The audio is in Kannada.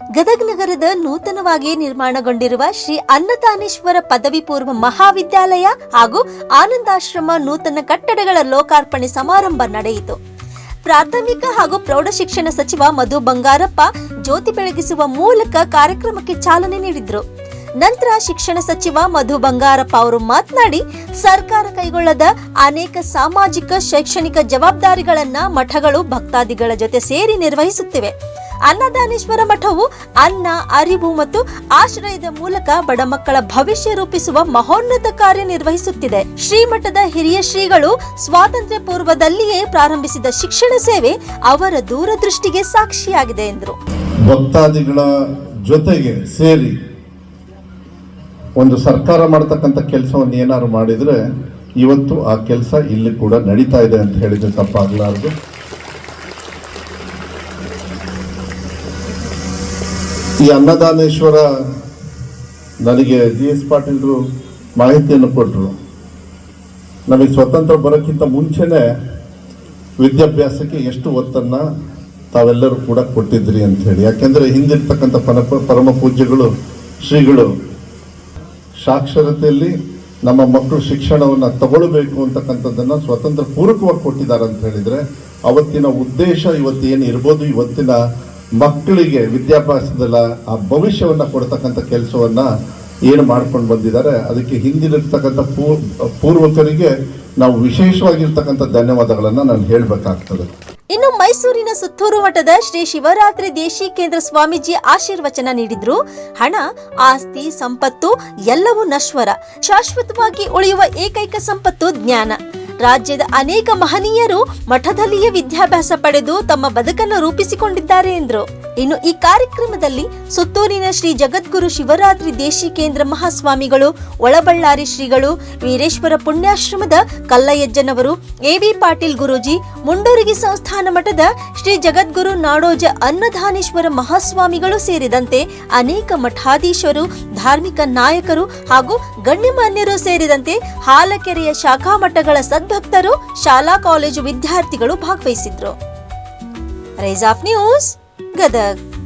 ಗದಗ ನಗರದ ನೂತನವಾಗಿ ನಿರ್ಮಾಣಗೊಂಡಿರುವ ಶ್ರೀ ಅನ್ನತಾನೇಶ್ವರ ಪದವಿ ಪೂರ್ವ ಮಹಾವಿದ್ಯಾಲಯ ಹಾಗೂ ಆನಂದಾಶ್ರಮ ನೂತನ ಕಟ್ಟಡಗಳ ಲೋಕಾರ್ಪಣೆ ಸಮಾರಂಭ ನಡೆಯಿತು. ಪ್ರಾಥಮಿಕ ಹಾಗೂ ಪ್ರೌಢಶಿಕ್ಷಣ ಸಚಿವ ಮಧು ಬಂಗಾರಪ್ಪ ಜ್ಯೋತಿ ಬೆಳಗಿಸುವ ಮೂಲಕ ಕಾರ್ಯಕ್ರಮಕ್ಕೆ ಚಾಲನೆ ನೀಡಿದ್ರು. ನಂತರ ಶಿಕ್ಷಣ ಸಚಿವ ಮಧು ಬಂಗಾರಪ್ಪ ಅವರು ಮಾತನಾಡಿ, ಸರ್ಕಾರ ಕೈಗೊಳ್ಳದ ಅನೇಕ ಸಾಮಾಜಿಕ, ಶೈಕ್ಷಣಿಕ ಜವಾಬ್ದಾರಿಗಳನ್ನ ಮಠಗಳು ಭಕ್ತಾದಿಗಳ ಜೊತೆ ಸೇರಿ ನಿರ್ವಹಿಸುತ್ತಿವೆ. ಅನ್ನದಾನೇಶ್ವರ ಮಠವು ಅನ್ನ, ಅರಿವು ಮತ್ತು ಆಶ್ರಯದ ಮೂಲಕ ಬಡ ಮಕ್ಕಳ ಭವಿಷ್ಯ ರೂಪಿಸುವ ಮಹೋನ್ನತ ಕಾರ್ಯ ನಿರ್ವಹಿಸುತ್ತಿದೆ. ಶ್ರೀಮಠದ ಹಿರಿಯ ಶ್ರೀಗಳು ಸ್ವಾತಂತ್ರ್ಯ ಪೂರ್ವದಲ್ಲಿಯೇ ಪ್ರಾರಂಭಿಸಿದ ಶಿಕ್ಷಣ ಸೇವೆ ಅವರ ದೂರದೃಷ್ಟಿಗೆ ಸಾಕ್ಷಿಯಾಗಿದೆ ಎಂದರು. ಭಕ್ತಾದಿಗಳ ಜೊತೆಗೆ ಸೇರಿ ಒಂದು ಸರ್ಕಾರ ಮಾಡ್ತಕ್ಕಂಥ ಕೆಲಸವನ್ನು ಏನಾದ್ರು ಮಾಡಿದರೆ ಇವತ್ತು ಆ ಕೆಲಸ ಇಲ್ಲಿ ಕೂಡ ನಡೀತಾ ಇದೆ ಅಂತ ಹೇಳಿದ್ರೆ ತಪ್ಪಾಗಲಾರದು. ಈ ಅನ್ನದಾನೇಶ್ವರ ನನಗೆ ಜಿ ಎಸ್ ಪಾಟೀಲ್ರು ಮಾಹಿತಿಯನ್ನು ಕೊಟ್ಟರು ನಮಗೆ ಸ್ವತಂತ್ರ ಬರೋಕ್ಕಿಂತ ಮುಂಚೆನೆ ವಿದ್ಯಾಭ್ಯಾಸಕ್ಕೆ ಎಷ್ಟು ಒತ್ತನ್ನು ತಾವೆಲ್ಲರೂ ಕೂಡ ಕೊಟ್ಟಿದ್ರಿ ಅಂತ ಹೇಳಿ. ಯಾಕೆಂದ್ರೆ ಹಿಂದಿರ್ತಕ್ಕಂಥ ಪರ ಪರಮ ಪೂಜ್ಯಗಳು, ಶ್ರೀಗಳು ಸಾಕ್ಷರತೆಯಲ್ಲಿ ನಮ್ಮ ಮಕ್ಕಳು ಶಿಕ್ಷಣವನ್ನು ತಗೊಳ್ಬೇಕು ಅಂತಕ್ಕಂಥದ್ದನ್ನು ಸ್ವತಂತ್ರ ಪೂರಕವಾಗಿ ಕೊಟ್ಟಿದ್ದಾರೆ ಅಂತ ಹೇಳಿದರೆ, ಅವತ್ತಿನ ಉದ್ದೇಶ ಇವತ್ತು ಏನು ಇರ್ಬೋದು ಇವತ್ತಿನ ಮಕ್ಕಳಿಗೆ ವಿದ್ಯಾಭ್ಯಾಸದಲ್ಲ, ಆ ಭವಿಷ್ಯವನ್ನು ಕೊಡ್ತಕ್ಕಂಥ ಕೆಲಸವನ್ನ ಏನು ಮಾಡ್ಕೊಂಡು ಬಂದಿದ್ದಾರೆ, ಅದಕ್ಕೆ ಹಿಂದಿರ್ತಕ್ಕಂಥ ಪೂರ್ ಪೂರ್ವಕರಿಗೆ ನಾವು ವಿಶೇಷವಾಗಿರ್ತಕ್ಕಂಥ ಧನ್ಯವಾದಗಳನ್ನು ನಾನು ಹೇಳಬೇಕಾಗ್ತದೆ. ಇನ್ನು ಮೈಸೂರಿನ ಸುತ್ತೂರು ಮಠದ ಶ್ರೀ ಶಿವರಾತ್ರಿ ದೇಶಿಕೇಂದ್ರ ಸ್ವಾಮೀಜಿ ಆಶೀರ್ವಚನ ನೀಡಿದ್ರು. ಹಣ, ಆಸ್ತಿ, ಸಂಪತ್ತು ಎಲ್ಲವೂ ನಶ್ವರ. ಶಾಶ್ವತವಾಗಿ ಉಳಿಯುವ ಏಕೈಕ ಸಂಪತ್ತು ಜ್ಞಾನ. ರಾಜ್ಯದ ಅನೇಕ ಮಹನೀಯರು ಮಠದಲ್ಲಿಯೇ ವಿದ್ಯಾಭ್ಯಾಸ ಪಡೆದು ತಮ್ಮ ಬದುಕನ್ನು ರೂಪಿಸಿಕೊಂಡಿದ್ದಾರೆ ಎಂದರು. ಇನ್ನು ಈ ಕಾರ್ಯಕ್ರಮದಲ್ಲಿ ಸುತ್ತೂರಿನ ಶ್ರೀ ಜಗದ್ಗುರು ಶಿವರಾತ್ರಿ ದೇಶಿಕೇಂದ್ರ ಮಹಾಸ್ವಾಮಿಗಳು, ಒಳಬಳ್ಳಾರಿ ಶ್ರೀಗಳು, ವೀರೇಶ್ವರ ಪುಣ್ಯಾಶ್ರಮದ ಕಲ್ಲಯ್ಯಜ್ಜನವರು ಎವಿ ಪಾಟೀಲ್ ಗುರೂಜಿ, ಮುಂಡೂರಿಗೆ ಸಂಸ್ಥಾನ ಮಠದ ಶ್ರೀ ಜಗದ್ಗುರು ನಾಡೋಜ ಅನ್ನದಾನೇಶ್ವರ ಮಹಾಸ್ವಾಮಿಗಳು ಸೇರಿದಂತೆ ಅನೇಕ ಮಠಾಧೀಶರು, ಧಾರ್ಮಿಕ ನಾಯಕರು ಹಾಗೂ ಗಣ್ಯಮಾನ್ಯರು ಸೇರಿದಂತೆ ಹಾಲಕೆರೆಯ ಶಾಖಾ ಮಠಗಳ ಸದ್ಭಕ್ತರು, ಶಾಲಾ ಕಾಲೇಜು ವಿದ್ಯಾರ್ಥಿಗಳು ಭಾಗವಹಿಸಿದ್ರು. Rise of news. ಗದಗ್